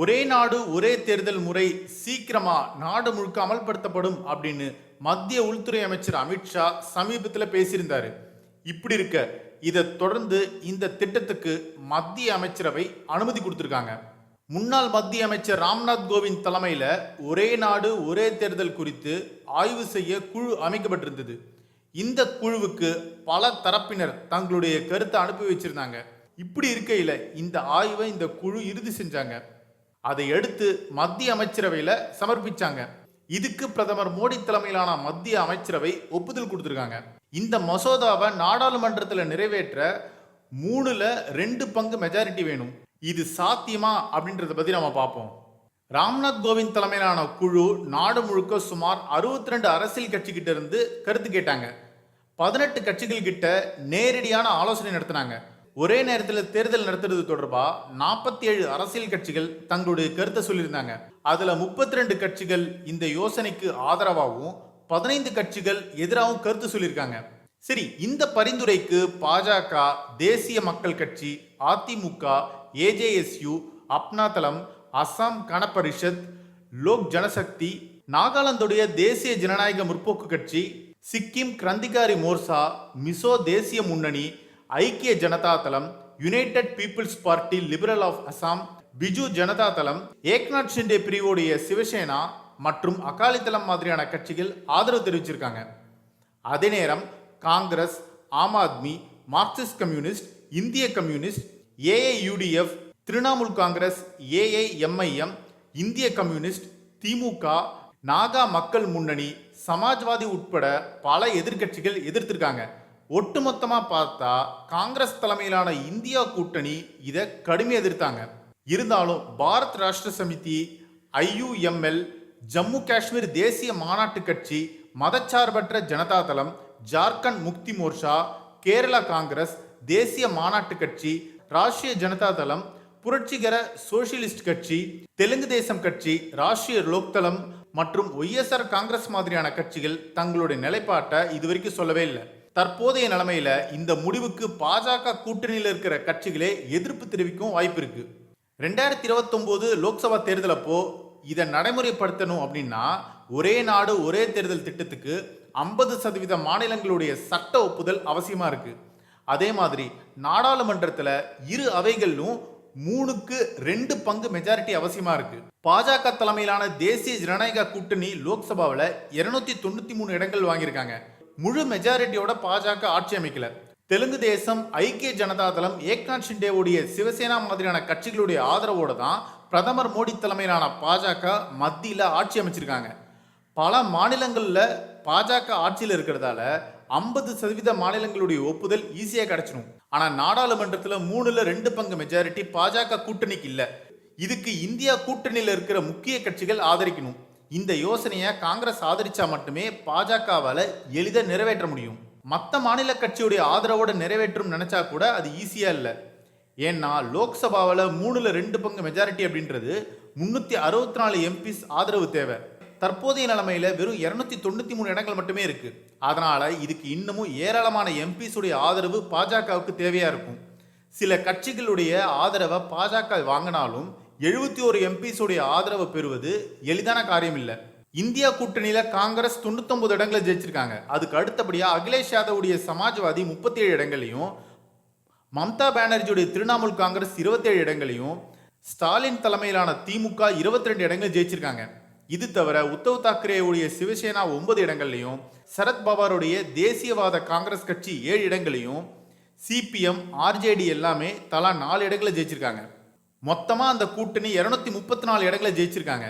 ஒரே நாடு ஒரே தேர்தல் முறை சீக்கிரமா நாடு முழுக்க அமல்படுத்தப்படும் அப்படின்னு மத்திய உள்துறை அமைச்சர் அமித்ஷா சமீபத்தில் பேசியிருந்தாரு. இப்படி இருக்க இதை தொடர்ந்து இந்த திட்டத்துக்கு மத்திய அமைச்சரவை அனுமதி கொடுத்துருக்காங்க. முன்னாள் மத்திய அமைச்சர் ராம்நாத் கோவிந்த் தலைமையில் ஒரே நாடு ஒரே தேர்தல் குறித்து ஆய்வு செய்ய குழு அமைக்கப்பட்டிருந்தது. இந்த குழுவுக்கு பல தரப்பினர் தங்களுடைய கருத்தை அனுப்பி வச்சிருந்தாங்க. இப்படி இருக்கையில இந்த ஆய்வை இந்த குழு இறுதி செஞ்சாங்க. அதை எடுத்து மத்திய அமைச்சரவையில் சமர்ப்பிச்சாங்க. இதுக்கு பிரதமர் மோடி தலைமையிலான மத்திய அமைச்சரவை ஒப்புதல் கொடுத்துருக்காங்க. இந்த மசோதாவை நாடாளுமன்றத்தில் நிறைவேற்ற மூணுல ரெண்டு பங்கு மெஜாரிட்டி வேணும். இது சாத்தியமா அப்படின்றத பத்தி நம்ம பார்ப்போம். ராம்நாத் கோவிந்த் தலைமையிலான குழு நாடு முழுக்க சுமார் 62 ரெண்டு அரசியல் கட்சிக்கிட்ட இருந்து கருத்து கேட்டாங்க. பதினெட்டு கட்சிகள் கிட்ட நேரடியான ஆலோசனை நடத்தினாங்க. ஒரே நேரத்தில் தேர்தல் நடத்துறது தொடர்பாக நாற்பத்தி ஏழு அரசியல் கட்சிகள் தங்களுடைய கருத்தை சொல்லியிருந்தாங்க. அதில் முப்பத்தி ரெண்டு கட்சிகள் இந்த யோசனைக்கு ஆதரவாகவும் பதினைந்து கட்சிகள் எதிராகவும் கருத்து சொல்லியிருக்காங்க. சரி இந்த பரிந்துரைக்கு பாஜக தேசிய மக்கள் கட்சி அதிமுக ஏஜேஎஸ்யு அப்னாதளம் அசாம் கணபரிஷத் லோக் ஜனசக்தி நாகாலாந்துடைய தேசிய ஜனநாயக முற்போக்கு கட்சி சிக்கிம் கிரந்திகாரி மோர்சா மிசோ தேசிய முன்னணி ஐக்கிய ஜனதா தளம் united people's party liberal of Assam Biju Janata தளம் ஏக்நாத் ஷிண்டே பிரிவுடைய சிவசேனா மற்றும் அகாலிதளம் மாதிரியான கட்சிகள் ஆதரவு தெரிவிச்சிருக்காங்க. அதே நேரம் Congress Aam Aadmi Marxist communist இந்திய communist AIUDF Trinamool Congress AIMIM இந்திய கம்யூனிஸ்ட் திமுக நாகா மக்கள் முன்னணி சமாஜ்வாதி உட்பட பல எதிர்க்கட்சிகள் எதிர்த்திருக்காங்க. ஒட்டுமொத்தமாக பார்த்தா காங்கிரஸ் தலைமையிலான இந்தியா கூட்டணி இதை கடுமையாக எதிர்த்தாங்க. இருந்தாலும் பாரத் ராஷ்டிர சமிதி ஐயுஎம்எல் ஜம்மு காஷ்மீர் தேசிய மாநாட்டு கட்சி மதச்சார்பற்ற ஜனதா தளம் ஜார்க்கண்ட் முக்தி மோர்ஷா கேரளா காங்கிரஸ் தேசிய மாநாட்டு கட்சி ராஷ்டிரிய ஜனதா தளம் புரட்சிகர சோசியலிஸ்ட் கட்சி தெலுங்கு தேசம் கட்சி ராஷ்டிரிய லோக்தளம் மற்றும் ஒய்எஸ்ஆர் காங்கிரஸ் மாதிரியான கட்சிகள் தங்களுடைய நிலைப்பாட்டை இதுவரைக்கும் சொல்லவே இல்லை. தற்போதைய நிலைமையில இந்த முடிவுக்கு பாஜக கூட்டணியில் இருக்கிற கட்சிகளே எதிர்ப்பு தெரிவிக்கும் வாய்ப்பு இருக்கு. ரெண்டாயிரத்தி இருபத்தொம்போது லோக்சபா தேர்தல் அப்போ இதை நடைமுறைப்படுத்தணும் அப்படின்னா ஒரே நாடு ஒரே தேர்தல் திட்டத்துக்கு ஐம்பது சதவீத மாநிலங்களுடைய சட்ட ஒப்புதல் அவசியமா இருக்கு. அதே மாதிரி நாடாளுமன்றத்தில் இரு அவைகளிலும் மூணுக்கு ரெண்டு பங்கு மெஜாரிட்டி அவசியமா இருக்கு. பாஜக தலைமையிலான தேசிய ஜனநாயக கூட்டணி லோக்சபாவில் இருநூத்தி தொண்ணூத்தி மூணு இடங்கள் வாங்கியிருக்காங்க. முழு மெஜாரிட்டியோட பாஜக ஆட்சி அமைக்கல. தெலுங்கு தேசம் ஐக்கிய ஜனதா தளம் ஏக்நாத் ஷிண்டேவுடைய சிவசேனா மாதிரியான கட்சிகளுடைய ஆதரவோடு தான் பிரதமர் மோடி தலைமையிலான பாஜக மத்தியில் ஆட்சி அமைச்சிருக்காங்க. பல மாநிலங்களில் பாஜக ஆட்சியில் இருக்கிறதால ஐம்பது சதவீத மாநிலங்களுடைய ஒப்புதல் ஈஸியாக கிடைச்சிடும் ஆனால் நாடாளுமன்றத்தில் மூணுல ரெண்டு பங்கு மெஜாரிட்டி பாஜக கூட்டணிக்கு இல்லை. இதுக்கு இந்தியா கூட்டணியில் இருக்கிற முக்கிய கட்சிகள் ஆதரிக்கணும். இந்த யோசனையை காங்கிரஸ் ஆதரிச்சா மட்டுமே பாஜகவால் எளிதாக நிறைவேற்ற முடியும். மற்ற மாநில கட்சியுடைய ஆதரவோடு நிறைவேற்றும் நினைச்சா கூட அது ஈஸியாக இல்லை. ஏன்னா லோக்சபாவில் மூணில் ரெண்டு பங்கு மெஜாரிட்டி அப்படின்றது முந்நூற்றி அறுபத்தி நாலு எம்பிஸ் ஆதரவு தேவை. தற்போதைய நிலைமையில் வெறும் இரநூத்தி தொண்ணூற்றி மூணு இடங்கள் மட்டுமே இருக்குது அதனால் இதுக்கு இன்னமும் ஏராளமான எம்பிஸுடைய ஆதரவு பாஜகவுக்கு தேவையாக இருக்கும். சில கட்சிகளுடைய ஆதரவை பாஜக வாங்கினாலும் எழுபத்தி ஒரு எம்பிஸுடைய ஆதரவை பெறுவது எளிதான காரியம் இல்லை இந்தியா கூட்டணியில் காங்கிரஸ் தொண்ணூத்தொன்பது இடங்களை ஜெயிச்சிருக்காங்க. அதுக்கு அடுத்தபடியாக அகிலேஷ் யாதவுடைய சமாஜ்வாதி முப்பத்தி ஏழு இடங்களையும் மம்தா பானர்ஜியுடைய திரிணாமுல் காங்கிரஸ் இருபத்தேழு இடங்களையும் ஸ்டாலின் தலைமையிலான திமுக 22 ரெண்டு இடங்கள் ஜெயிச்சிருக்காங்க. இது தவிர உத்தவ் தாக்கரேவுடைய சிவசேனா ஒன்பது இடங்கள்லையும் சரத் பவாருடைய தேசியவாத காங்கிரஸ் கட்சி ஏழு இடங்களையும் சிபிஎம் ஆர்ஜேடி எல்லாமே தலா நாலு இடங்களை ஜெயிச்சிருக்காங்க. மொத்தமாக அந்த கூட்டணி இரநூத்தி முப்பத்தி நாலு இடங்களை ஜெயிச்சிருக்காங்க.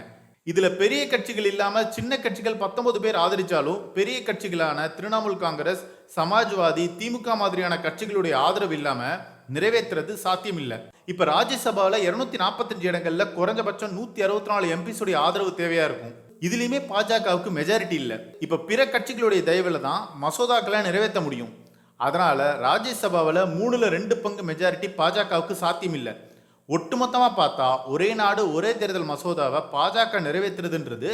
இதில் பெரிய கட்சிகள் இல்லாமல் சின்ன கட்சிகள் பத்தொன்பது பேர் ஆதரித்தாலும் பெரிய கட்சிகளான திரிணாமுல் காங்கிரஸ் சமாஜ்வாதி திமுக மாதிரியான கட்சிகளுடைய ஆதரவு இல்லாமல் நிறைவேற்றுறது சாத்தியம் இல்லை இப்போ ராஜ்யசபாவில் இரநூத்தி நாற்பத்தஞ்சு இடங்களில் குறைஞ்சபட்சம் நூற்றி அறுபத்தி நாலு எம்பிஸுடைய ஆதரவு தேவையாக இருக்கும். இதுலேயுமே பாஜகவுக்கு மெஜாரிட்டி இல்லை. இப்போ பிற கட்சிகளுடைய தயவில் தான் மசோதாக்களை நிறைவேற்ற முடியும். அதனால் ராஜ்யசபாவில் மூணில் ரெண்டு பங்கு மெஜாரிட்டி பாஜகவுக்கு சாத்தியம் இல்லை ஒட்டுமொத்தமாக பார்த்தா ஒரே நாடு ஒரே தேர்தல் மசோதாவை பாஜக நிறைவேற்றுறதுன்றது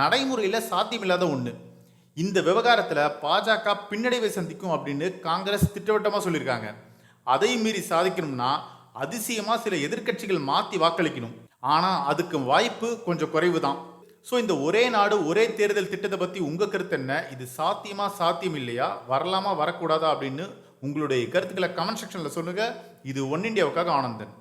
நடைமுறையில் சாத்தியமில்லாத ஒன்று இந்த விவகாரத்தில் பாஜக பின்னடைவை சந்திக்கும் அப்படின்னு காங்கிரஸ் திட்டவட்டமாக சொல்லியிருக்காங்க. அதையும் மீறி சாதிக்கணும்னா அதிசயமாக சில எதிர்க்கட்சிகள் மாற்றி வாக்களிக்கணும். ஆனால் அதுக்கு வாய்ப்பு கொஞ்சம் குறைவு தான் ஸோ இந்த ஒரே நாடு ஒரே தேர்தல் திட்டத்தை பற்றி உங்கள் கருத்து என்ன? இது சாத்தியமா சாத்தியம் இல்லையா? வரலாமா வரக்கூடாதா அப்படின்னு உங்களுடைய கருத்துக்களை கமெண்ட் செக்ஷனில் சொல்லுங்கள் இது ஒன் இண்டியாவுக்காக ஆனந்தன்.